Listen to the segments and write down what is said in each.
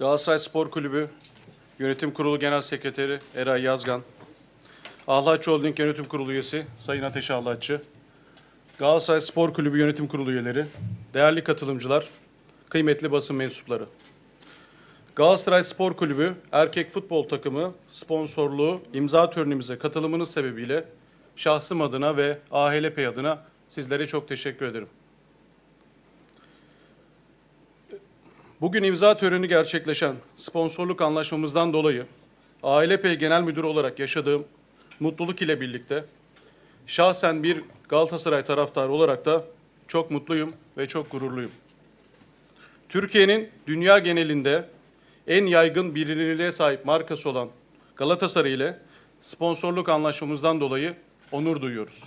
Galatasaray Spor Kulübü Yönetim Kurulu Genel Sekreteri Eray Yazgan, Ahlatçı Holding Yönetim Kurulu üyesi Sayın Ateş Ahlatçı, Galatasaray Spor Kulübü Yönetim Kurulu üyeleri, değerli katılımcılar, kıymetli basın mensupları. Galatasaray Spor Kulübü erkek futbol takımı sponsorluğu imza törenimize katılımınız sebebiyle şahsım adına ve AHLP adına sizlere çok teşekkür ederim. Bugün imza töreni gerçekleşen sponsorluk anlaşmamızdan dolayı ALP Genel Müdürü olarak yaşadığım mutluluk ile birlikte şahsen bir Galatasaray taraftarı olarak da çok mutluyum ve çok gururluyum. Türkiye'nin dünya genelinde en yaygın bilinirliğe sahip markası olan Galatasaray ile sponsorluk anlaşmamızdan dolayı onur duyuyoruz.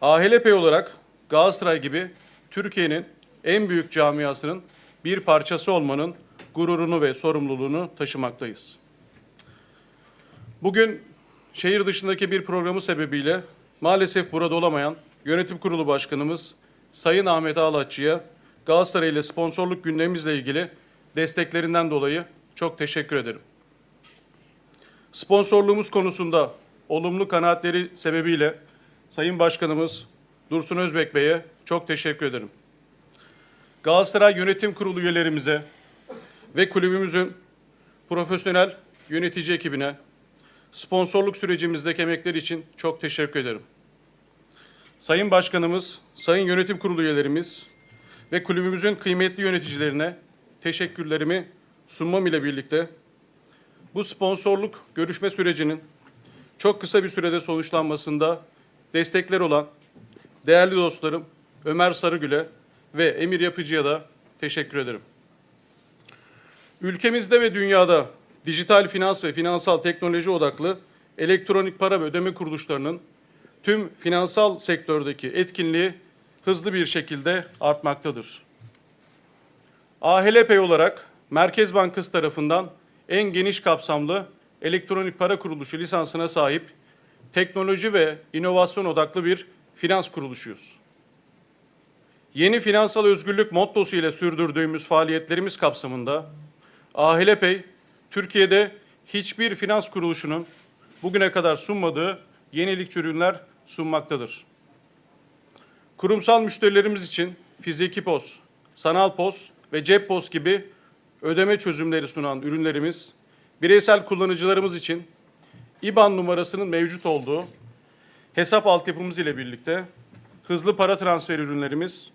AHLP olarak Galatasaray gibi Türkiye'nin en büyük camiasının bir parçası olmanın gururunu ve sorumluluğunu taşımaktayız. Bugün şehir dışındaki bir programı sebebiyle maalesef burada olamayan Yönetim Kurulu Başkanımız Sayın Ahmet Ağlatçı'ya Galatasaray ile sponsorluk gündemimizle ilgili desteklerinden dolayı çok teşekkür ederim. Sponsorluğumuz konusunda olumlu kanaatleri sebebiyle Sayın Başkanımız Dursun Özbek Bey'e çok teşekkür ederim. Galatasaray Yönetim Kurulu üyelerimize ve kulübümüzün profesyonel yönetici ekibine sponsorluk sürecimizdeki emekleri için çok teşekkür ederim. Sayın Başkanımız, Sayın Yönetim Kurulu üyelerimiz ve kulübümüzün kıymetli yöneticilerine teşekkürlerimi sunmam ile birlikte bu sponsorluk görüşme sürecinin çok kısa bir sürede sonuçlanmasında destekler olan değerli dostlarım Ömer Sarıgül'e ve Emir Yapıcı'ya da teşekkür ederim. Ülkemizde ve dünyada dijital finans ve finansal teknoloji odaklı elektronik para ve ödeme kuruluşlarının tüm finansal sektördeki etkinliği hızlı bir şekilde artmaktadır. AHLP olarak Merkez Bankası tarafından en geniş kapsamlı elektronik para kuruluşu lisansına sahip teknoloji ve inovasyon odaklı bir finans kuruluşuyuz. Yeni finansal özgürlük mottosu ile sürdürdüğümüz faaliyetlerimiz kapsamında AHLPay, Türkiye'de hiçbir finans kuruluşunun bugüne kadar sunmadığı yenilikçi ürünler sunmaktadır. Kurumsal müşterilerimiz için fiziki pos, sanal pos ve cep pos gibi ödeme çözümleri sunan ürünlerimiz, bireysel kullanıcılarımız için IBAN numarasının mevcut olduğu hesap altyapımız ile birlikte hızlı para transfer ürünlerimiz,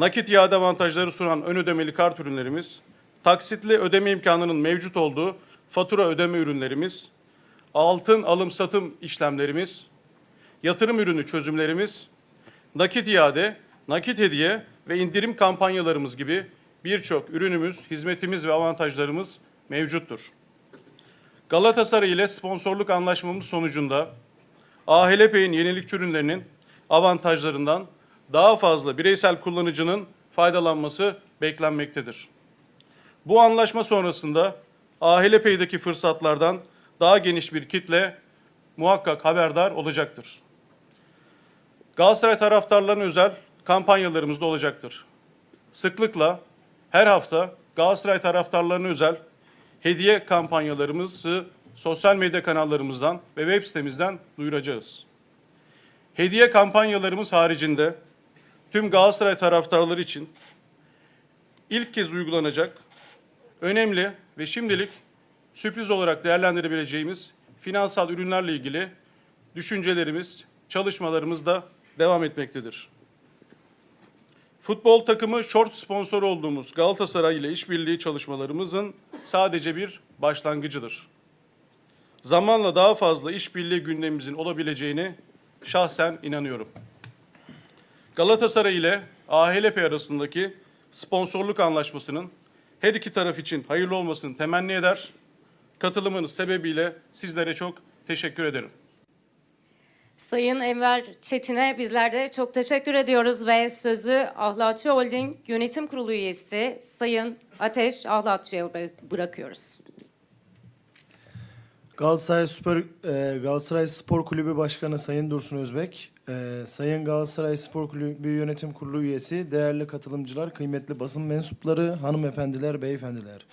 nakit iade avantajları sunan ön ödemeli kart ürünlerimiz, taksitli ödeme imkanının mevcut olduğu fatura ödeme ürünlerimiz, altın alım satım işlemlerimiz, yatırım ürünü çözümlerimiz, nakit iade, nakit hediye ve indirim kampanyalarımız gibi birçok ürünümüz, hizmetimiz ve avantajlarımız mevcuttur. Galatasaray ile sponsorluk anlaşmamız sonucunda AHLP'nin yenilikçi ürünlerinin avantajlarından daha fazla bireysel kullanıcının faydalanması beklenmektedir. Bu anlaşma sonrasında AHLP'deki fırsatlardan daha geniş bir kitle muhakkak haberdar olacaktır. Galatasaray taraftarlarına özel kampanyalarımız da olacaktır. Sıklıkla her hafta Galatasaray taraftarlarına özel hediye kampanyalarımızı sosyal medya kanallarımızdan ve web sitemizden duyuracağız. Hediye kampanyalarımız haricinde tüm Galatasaray taraftarları için ilk kez uygulanacak önemli ve şimdilik sürpriz olarak değerlendirebileceğimiz finansal ürünlerle ilgili düşüncelerimiz, çalışmalarımız da devam etmektedir. Futbol takımı short sponsor olduğumuz Galatasaray ile işbirliği çalışmalarımızın sadece bir başlangıcıdır. Zamanla daha fazla işbirliği gündemimizin olabileceğini şahsen inanıyorum. Galatasaray ile AHLP arasındaki sponsorluk anlaşmasının her iki taraf için hayırlı olmasını temenni eder. Katılımınız sebebiyle sizlere çok teşekkür ederim. Sayın Enver Çetin'e bizler de çok teşekkür ediyoruz ve sözü Ahlatçı Holding Yönetim Kurulu üyesi Sayın Ateş Ahlatçı'ya bıra- bırakıyoruz. Galatasaray Süper e, Galatasaray Spor Kulübü Başkanı Sayın Dursun Özbek, e, Sayın Galatasaray Spor Kulübü Yönetim Kurulu üyesi, değerli katılımcılar, kıymetli basın mensupları, hanımefendiler, beyefendiler.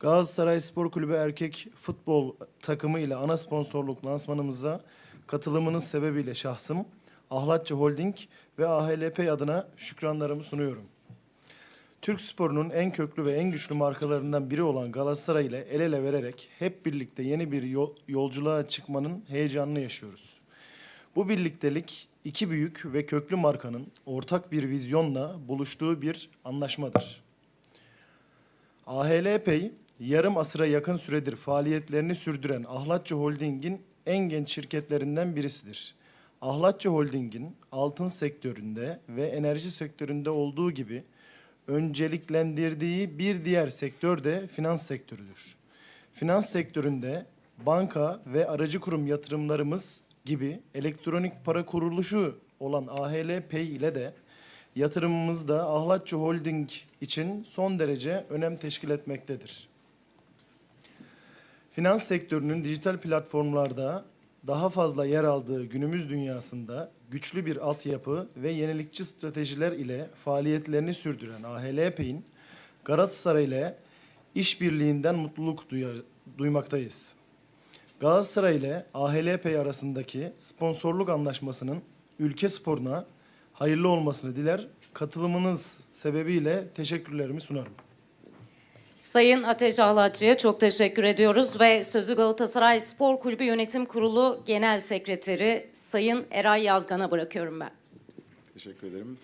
Galatasaray Spor Kulübü erkek futbol takımı ile ana sponsorluk lansmanımıza katılımınız sebebiyle şahsım, Ahlatçı Holding ve AHLP adına şükranlarımı sunuyorum. Türk sporunun en köklü ve en güçlü markalarından biri olan Galatasaray ile el ele vererek hep birlikte yeni bir yol- yolculuğa çıkmanın heyecanını yaşıyoruz. Bu birliktelik iki büyük ve köklü markanın ortak bir vizyonla buluştuğu bir anlaşmadır. AHL Pay, yarım asıra yakın süredir faaliyetlerini sürdüren Ahlatçı Holding'in en genç şirketlerinden birisidir. Ahlatçı Holding'in altın sektöründe ve enerji sektöründe olduğu gibi önceliklendirdiği bir diğer sektör de finans sektörüdür. Finans sektöründe banka ve aracı kurum yatırımlarımız gibi elektronik para kuruluşu olan AHL Pay ile de yatırımımız da Ahlatçı Holding için son derece önem teşkil etmektedir. Finans sektörünün dijital platformlarda daha fazla yer aldığı günümüz dünyasında güçlü bir altyapı ve yenilikçi stratejiler ile faaliyetlerini sürdüren AHL Pay'in Galatasaray ile işbirliğinden mutluluk duyar, duymaktayız. Galatasaray ile AHL Pay arasındaki sponsorluk anlaşmasının ülke sporuna hayırlı olmasını diler. Katılımınız sebebiyle teşekkürlerimi sunarım. Sayın Ateş Ahlatçı'ya çok teşekkür ediyoruz ve sözü Galatasaray Spor Kulübü Yönetim Kurulu Genel Sekreteri Sayın Eray Yazgan'a bırakıyorum ben. Teşekkür ederim.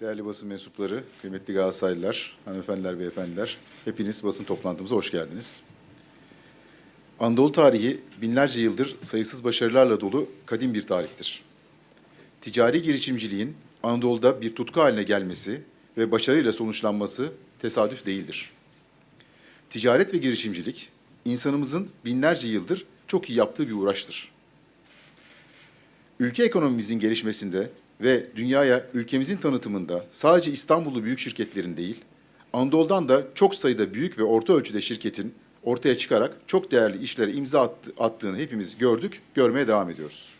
Değerli basın mensupları, kıymetli Galatasaraylılar, hanımefendiler, beyefendiler, hepiniz basın toplantımıza hoş geldiniz. Anadolu tarihi binlerce yıldır sayısız başarılarla dolu kadim bir tarihtir. Ticari girişimciliğin Anadolu'da bir tutku haline gelmesi ve başarıyla sonuçlanması tesadüf değildir. Ticaret ve girişimcilik, insanımızın binlerce yıldır çok iyi yaptığı bir uğraştır. Ülke ekonomimizin gelişmesinde ve dünyaya ülkemizin tanıtımında sadece İstanbullu büyük şirketlerin değil, Anadolu'dan da çok sayıda büyük ve orta ölçüde şirketin ortaya çıkarak çok değerli işlere imza attı- attığını hepimiz gördük, görmeye devam ediyoruz.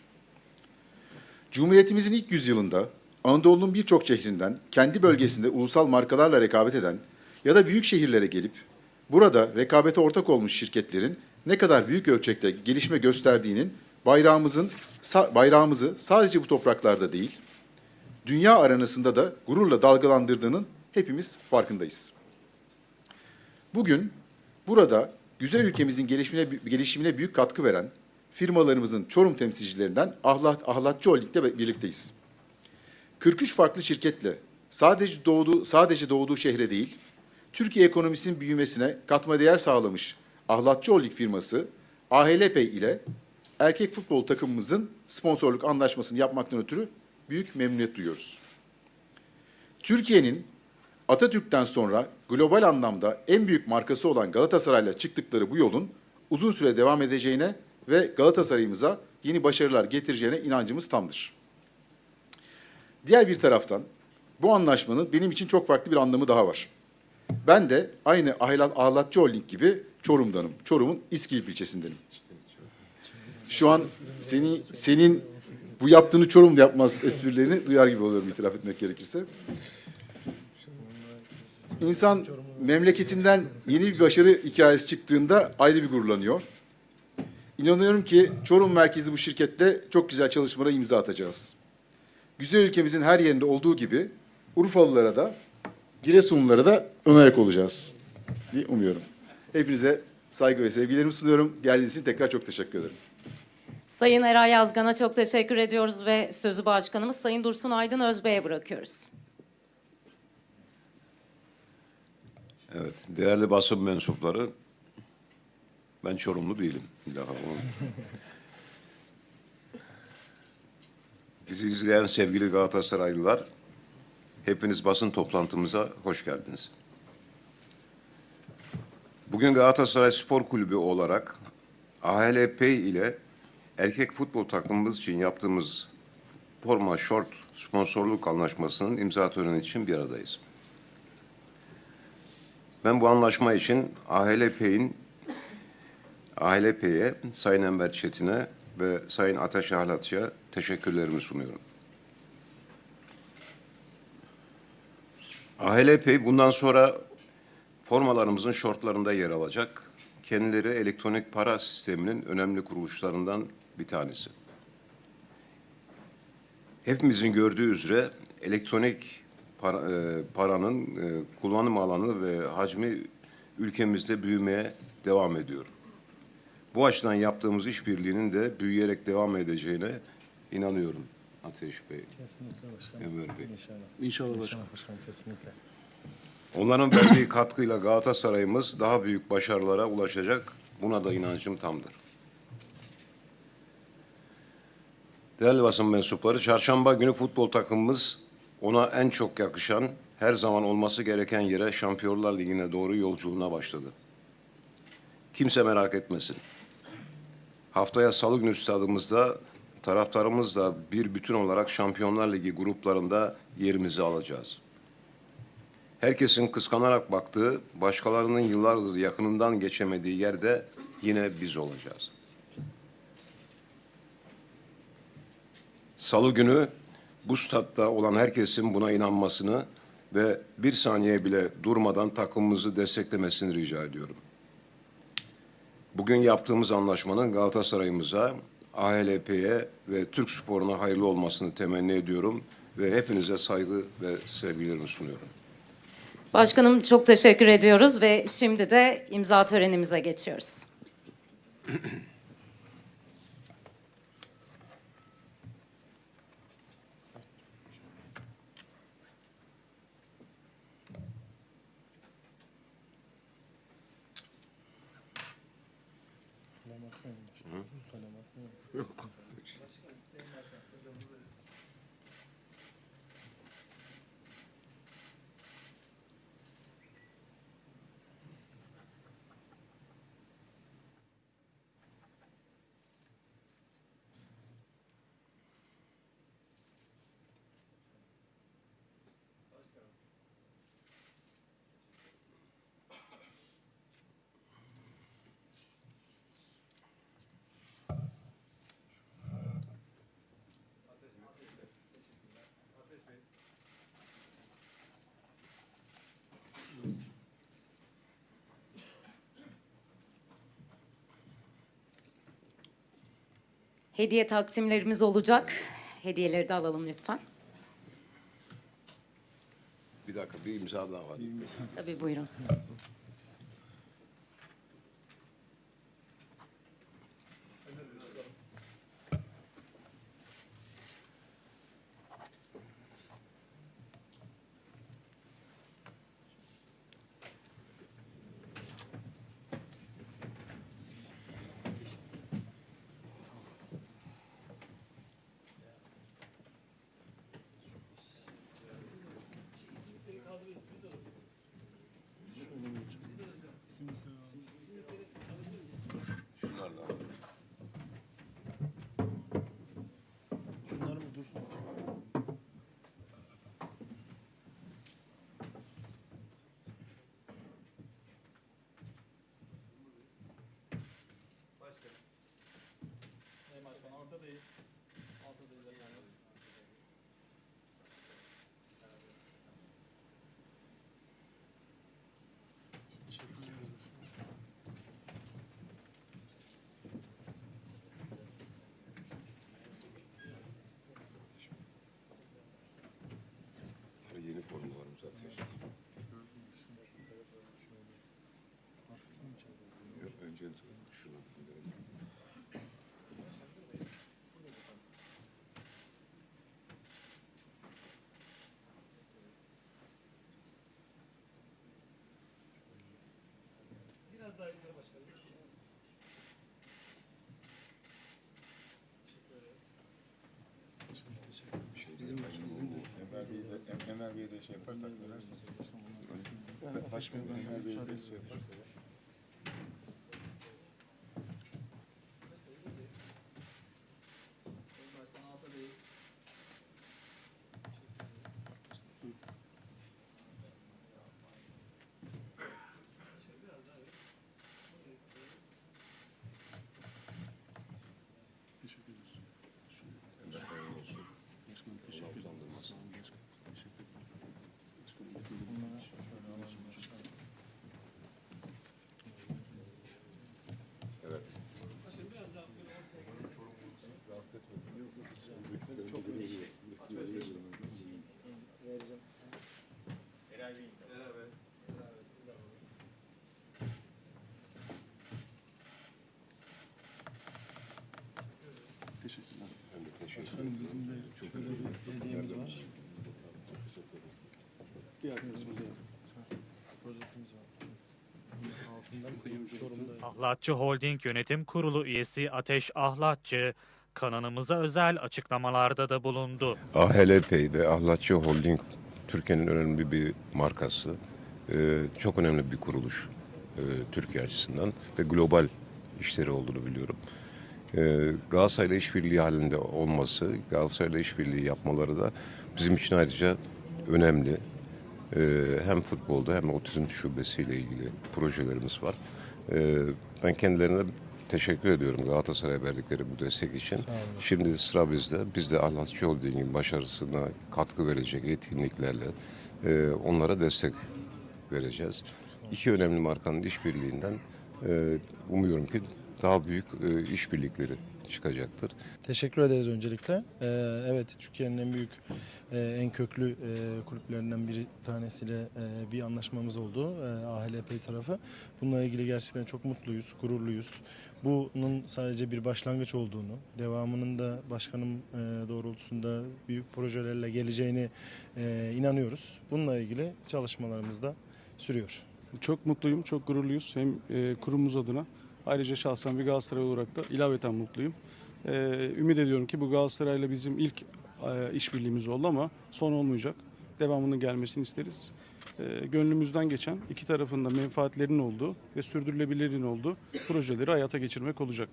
Cumhuriyetimizin ilk yüzyılında Anadolu'nun birçok şehrinden kendi bölgesinde ulusal markalarla rekabet eden ya da büyük şehirlere gelip burada rekabete ortak olmuş şirketlerin ne kadar büyük ölçekte gelişme gösterdiğinin bayrağımızın bayrağımızı sadece bu topraklarda değil, dünya arenasında da gururla dalgalandırdığının hepimiz farkındayız. Bugün burada güzel ülkemizin gelişimine, gelişimine büyük katkı veren firmalarımızın Çorum temsilcilerinden Ahlat, Ahlatçı Holding'le birlikteyiz. 43 farklı şirketle sadece doğduğu, sadece doğduğu şehre değil, Türkiye ekonomisinin büyümesine katma değer sağlamış Ahlatçı Holding firması AHLP ile erkek futbol takımımızın sponsorluk anlaşmasını yapmaktan ötürü büyük memnuniyet duyuyoruz. Türkiye'nin Atatürk'ten sonra global anlamda en büyük markası olan Galatasaray'la çıktıkları bu yolun uzun süre devam edeceğine ve Galatasaray'ımıza yeni başarılar getireceğine inancımız tamdır. Diğer bir taraftan bu anlaşmanın benim için çok farklı bir anlamı daha var. Ben de aynı Ahlat, Ahlatçı Holding gibi Çorum'danım. Çorum'un İskilip ilçesindenim. Şu an seni, senin bu yaptığını Çorum'da yapmaz esprilerini duyar gibi oluyorum itiraf etmek gerekirse. İnsan memleketinden yeni bir başarı hikayesi çıktığında ayrı bir gururlanıyor. İnanıyorum ki Çorum merkezi bu şirkette çok güzel çalışmalara imza atacağız. Güzel ülkemizin her yerinde olduğu gibi Urfalılara da Giresunlulara da ön ayak olacağız diye umuyorum. Hepinize saygı ve sevgilerimi sunuyorum. Geldiğiniz için tekrar çok teşekkür ederim. Sayın Eray Yazgan'a çok teşekkür ediyoruz ve sözü başkanımız Sayın Dursun Aydın Özbey'e bırakıyoruz. Evet, değerli basın mensupları, ben Çorumlu değilim. Bir daha onu- Bizi izleyen sevgili Galatasaraylılar, hepiniz basın toplantımıza hoş geldiniz. Bugün Galatasaray Spor Kulübü olarak AHLP ile erkek futbol takımımız için yaptığımız forma short sponsorluk anlaşmasının imza töreni için bir aradayız. Ben bu anlaşma için AHLP'in AHLP'ye, Sayın Enver Çetin'e ve Sayın Ateş Ahlatçı'ya teşekkürlerimi sunuyorum. AHLP bundan sonra formalarımızın şortlarında yer alacak. Kendileri elektronik para sisteminin önemli kuruluşlarından bir tanesi. Hepimizin gördüğü üzere elektronik para- e, paranın e, kullanım alanı ve hacmi ülkemizde büyümeye devam ediyor. Bu açıdan yaptığımız işbirliğinin de büyüyerek devam edeceğine inanıyorum Ateş Bey, Kesinlikle başkanım. Enver Bey. İnşallah. İnşallah başkanım. İnşallah başkanım kesinlikle. Onların verdiği katkıyla Galatasaray'ımız daha büyük başarılara ulaşacak. Buna da inancım tamdır. Değerli basın mensupları, çarşamba günü futbol takımımız ona en çok yakışan, her zaman olması gereken yere Şampiyonlar Ligi'ne doğru yolculuğuna başladı. Kimse merak etmesin. Haftaya Salı günü stadımızda taraftarımızla bir bütün olarak Şampiyonlar Ligi gruplarında yerimizi alacağız. Herkesin kıskanarak baktığı, başkalarının yıllardır yakınından geçemediği yerde yine biz olacağız. Salı günü bu statta olan herkesin buna inanmasını ve bir saniye bile durmadan takımımızı desteklemesini rica ediyorum. Bugün yaptığımız anlaşmanın Galatasaray'ımıza, AHLP'ye ve Türk sporuna hayırlı olmasını temenni ediyorum ve hepinize saygı ve sevgilerimi sunuyorum. Başkanım çok teşekkür ediyoruz ve şimdi de imza törenimize geçiyoruz. Kalem atmıyor mu? Kalem atmıyor mu? Yok. Hediye takdimlerimiz olacak. Hediyeleri de alalım lütfen. Bir dakika bir imza daha var. Tabii buyurun. Şunlar da. Enver Bey'i de, Enver Bey'i de şey yapar takdir edersiniz. Başkanım Enver Bey'i de şey yaparsa. Bizim de şöyle bir hediyemiz var. Ahlatçı Holding Yönetim Kurulu üyesi Ateş Ahlatçı, kanalımıza özel açıklamalarda da bulundu. AHLP ve Ahlatçı Holding Türkiye'nin önemli bir markası. Ee, çok önemli bir kuruluş e, Türkiye açısından ve global işleri olduğunu biliyorum. Ee, Galatasaray'la işbirliği halinde olması, Galatasaray'la işbirliği yapmaları da bizim için ayrıca önemli. Ee, hem futbolda hem otizm şubesiyle ilgili projelerimiz var. Ee, ben kendilerine teşekkür ediyorum Galatasaray'a verdikleri bu destek için. Şimdi sıra bizde. Biz de Ahlatçı Holding'in başarısına katkı verecek etkinliklerle e, onlara destek vereceğiz. İki önemli markanın işbirliğinden e, umuyorum ki daha büyük e, işbirlikleri çıkacaktır. Teşekkür ederiz öncelikle. Ee, evet Türkiye'nin en büyük, e, en köklü e, kulüplerinden bir tanesiyle e, bir anlaşmamız oldu e, AHLP tarafı. Bununla ilgili gerçekten çok mutluyuz, gururluyuz. Bunun sadece bir başlangıç olduğunu, devamının da başkanım e, doğrultusunda büyük projelerle geleceğini e, inanıyoruz. Bununla ilgili çalışmalarımız da sürüyor. Çok mutluyum, çok gururluyuz hem e, kurumumuz adına. Ayrıca şahsen bir Galatasaray olarak da ilaveten mutluyum. E, ümit ediyorum ki bu Galatasaray'la bizim ilk e, işbirliğimiz oldu ama son olmayacak. Devamının gelmesini isteriz. E, gönlümüzden geçen iki tarafında menfaatlerinin olduğu ve sürdürülebilirliğin olduğu projeleri hayata geçirmek olacak.